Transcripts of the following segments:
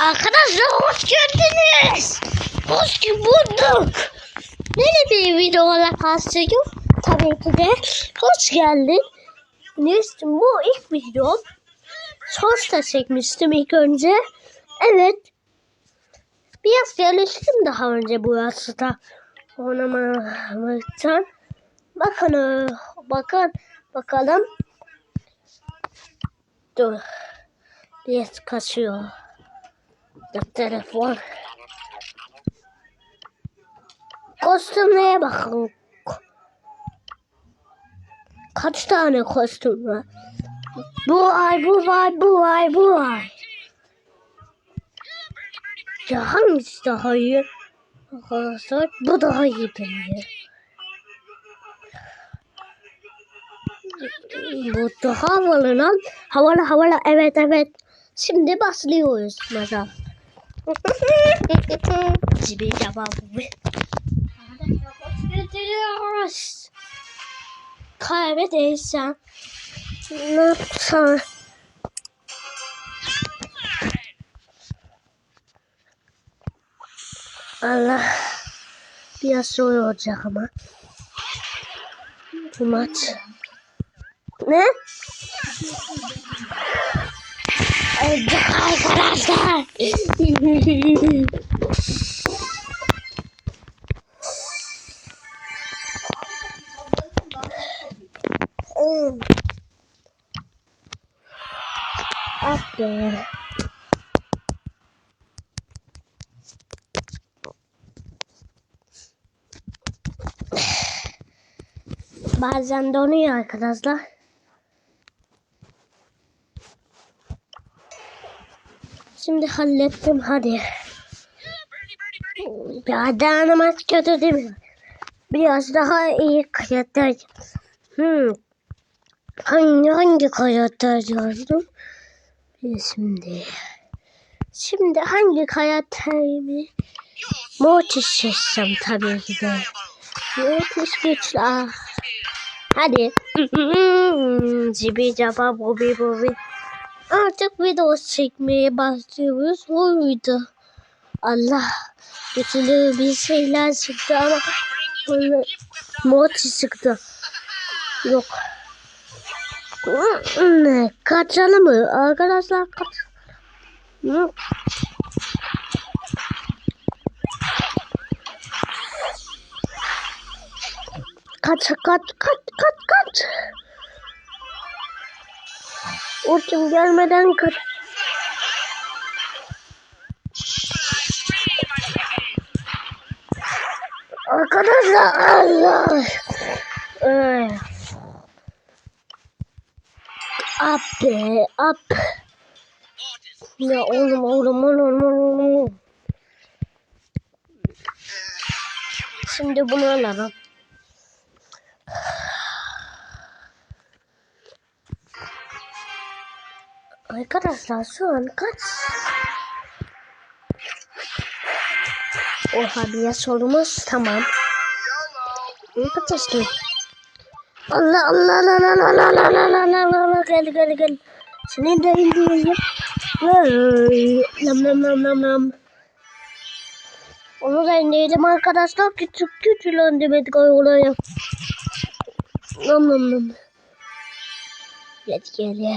Arkadaşlar hoş geldiniz. Hoş bulduk. Yeni bir videoyla karşıyım. Tabii ki de hoş geldin. Neyse bu ilk video. Shorts da çekmiştim ilk önce. Evet. Biraz geliştim daha önce bu yaşta oynamaktan. Bakın, bakın, bakalım. Dur. Biraz kaçıyor. Da telefon. Kostümlere bakın. Kaç tane kostüm var? Bu ay, bu ay, bu ay, bu ay. Ya hangisi daha iyi? Arkadaşlar bu daha iyi bence. Bu daha havalı lan. Havalı havalı evet evet. Şimdi başlıyoruz 집에 잡아보면 카메데이션 나선 알라 비었어요 잠깐만 도마치 네? Öldük arkadaşlar. Aferin. Bazen donuyor arkadaşlar. Şimdi hallettim hadi. Dayanamaz kötü değil mi? Biraz daha iyi karakter. Hmm. Hangi, hangi karakter yazdım? Şimdi. Şimdi hangi karakterimi? Mortis seçsem tabii ki de. Mortis güçlü. Hadi. Cibi caba bobi bobi. Artık video çekmeye başlıyoruz. Oydu. Allah. Kötülüğü bir şeyler çıktı ama böyle Mortis çıktı. Yok. Kaçalım mı? Arkadaşlar kaç. Kaç kaç kaç kaç kaç. Uçum gelmeden kaç. Arkadaşlar Allah. Ay. Up be up. Ya oğlum oğlum oğlum oğlum. oğlum. Şimdi bunu alalım. Arkadaşlar şu an kaç? Oha bir yaş olmuş. Tamam. Arkadaşlar. Allah Allah Allah Allah Allah Allah Allah Allah Allah Allah gel gel gel. Seni de indireyim. Vay, Nam nam nam nam nam. Onu da indirdim arkadaşlar. Küçük küçülendirmedik oraya. Nam nam nam. Gel gel ya.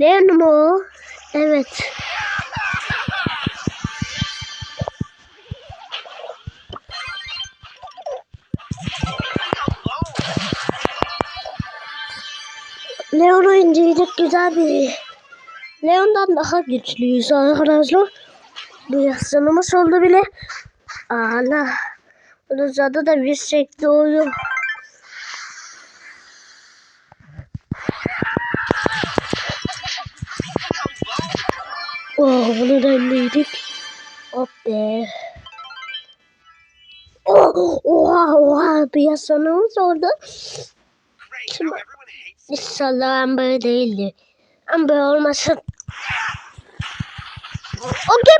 Leon mu? Evet. Leon'u indirdik güzel bir. Leon'dan daha güçlüyüz arkadaşlar. Bu yaşlanımız oldu bile. Allah. Bunun zadı da bir şekli oluyor. Da indirdik. Hop be. Oh, oha oha yaşlanımız oldu. Şimdi İnşallah Amber değildi. Amber olmasın. Okey.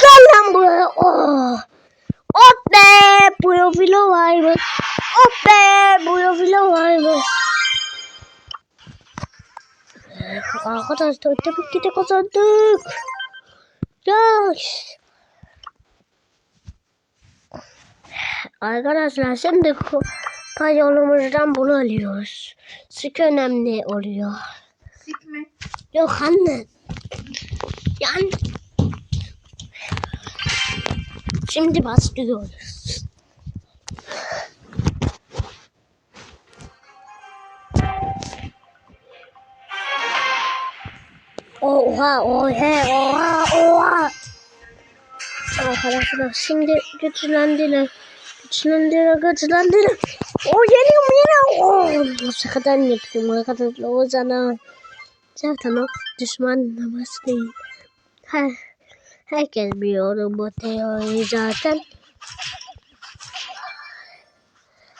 Gel lan buraya. Oh. Arkadaşlar tabii ki de kazandık. Yes. Arkadaşlar şimdi payolumuzdan bunu alıyoruz. Sık önemli oluyor. Sik mi? Yok anne. Yani şimdi başlıyoruz. Oha oha oha oha. Arkadaşlar şimdi güçlendiler. Güçlendiler güçlendiler. O geliyor yine. Oh, bu sakadan yapıyorum arkadaşlar o zaman. Zaten o düşman namazı değil. Her, herkes biliyor bu teoriyi zaten.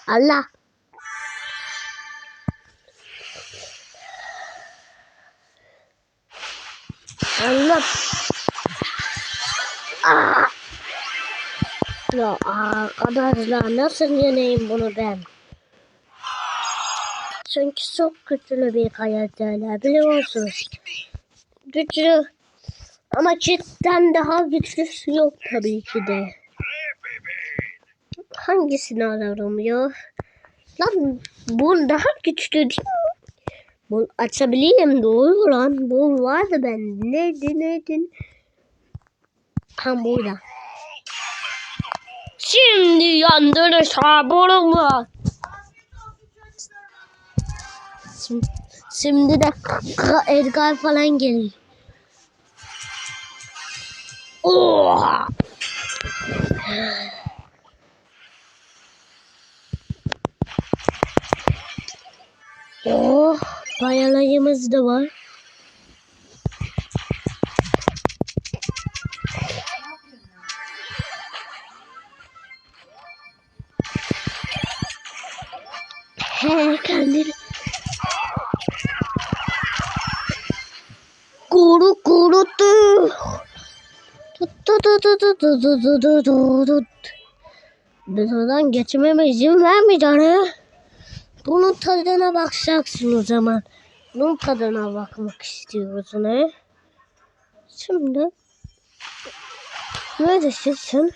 Allah. Allah. Aa. Ya arkadaşlar nasıl yeneyim bunu ben? Çünkü çok güçlü bir karakterler biliyorsunuz. Güçlü. Ama cidden daha güçlüsü yok tabii ki de. Hangisini ararım ya? Lan bu daha güçlü değil mi? Bu açabilirim doğru lan. Bu vardı ben. Neydi neydi? Ha burada. Şimdi yandırı sabırım var. Şimdi, şimdi de Edgar falan geliyor. Oha! Oh, Bayalayımız da var. He kendini. Kuru kurutu. Biz oradan geçmeme izin vermeyeceğim. Bunun tadına bakacaksın o zaman. Bunun tadına bakmak istiyorsun ha. Şimdi neredesin sen?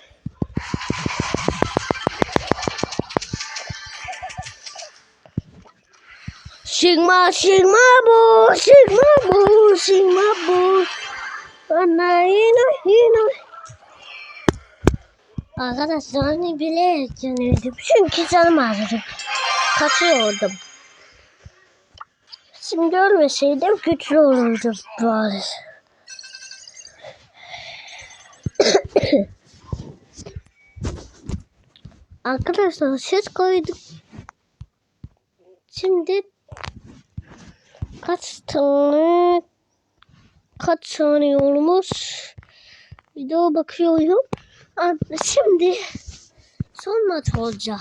Sigma, Sigma bu, Sigma bu, Sigma bu. Bana yine yine. Arkadaşlar hani bile canıyordum. Çünkü canım ağrıdı. Kaçıyordum. Şimdi ölmeseydim güçlü olurdum bari. Arkadaşlar ses koyduk. Şimdi kaç tane kaç tane yolumuz video bakıyorum. Şimdi son maç olacak.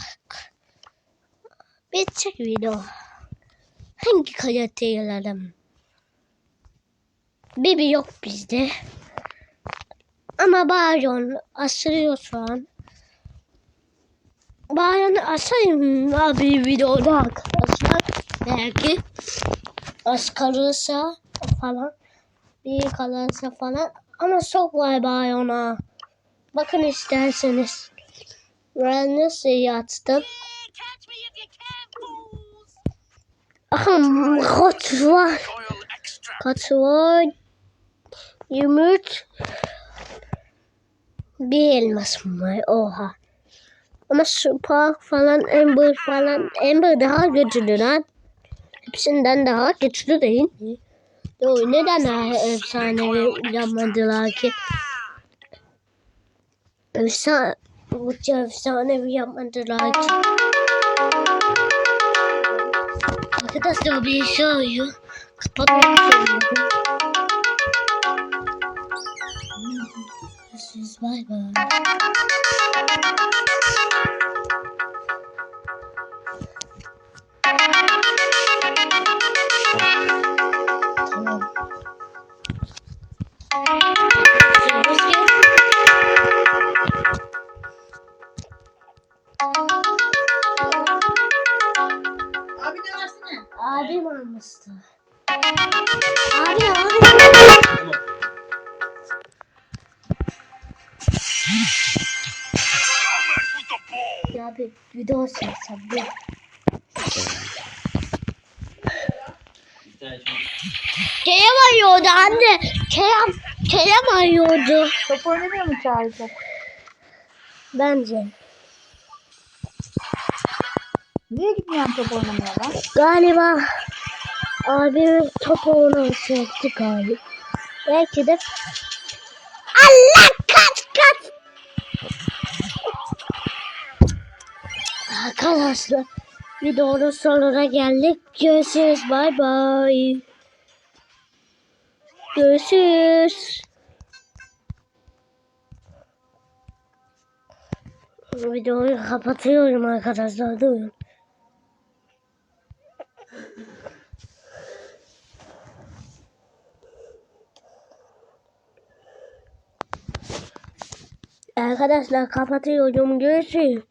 Bitecek video. Hangi kaliteye gelelim? Bibi yok bizde. Ama Bayon asılıyor şu an. Bayon'u asayım abi videoda arkadaşlar. Belki az falan. Bir kalırsa falan. Ama çok var Bayon'a. Bakın isterseniz. Ben nasıl yattım? Catch me if you can, fools! Aha kaç var? Kaç var? 23 bir elmasım var. Oha. Ama Spark falan, Ember falan. Ember daha güçlü lan. Hepsinden daha güçlü değil mi? Yo, neden daha efsanevi yapmadılar ki? Efsane, efsanevi yapmadılar ki. Arkadaşlar bir şey arıyor. Kapatmak zorundayım. Görüşürüz. Bay abi video çeksem bir. Kerem arıyordu anne. Kerem, Kerem arıyordu. Top oynamıyor mu çağıracak? Bence. Niye gitmiyorsun top oynamaya lan? Galiba abimin topu ona çekti galiba. Belki de Allah kaç kaç. Arkadaşlar videonun sonuna geldik. Görüşürüz. Bay bay. Görüşürüz. Videoyu kapatıyorum arkadaşlar. Durun. Arkadaşlar kapatıyorum. Görüşürüz.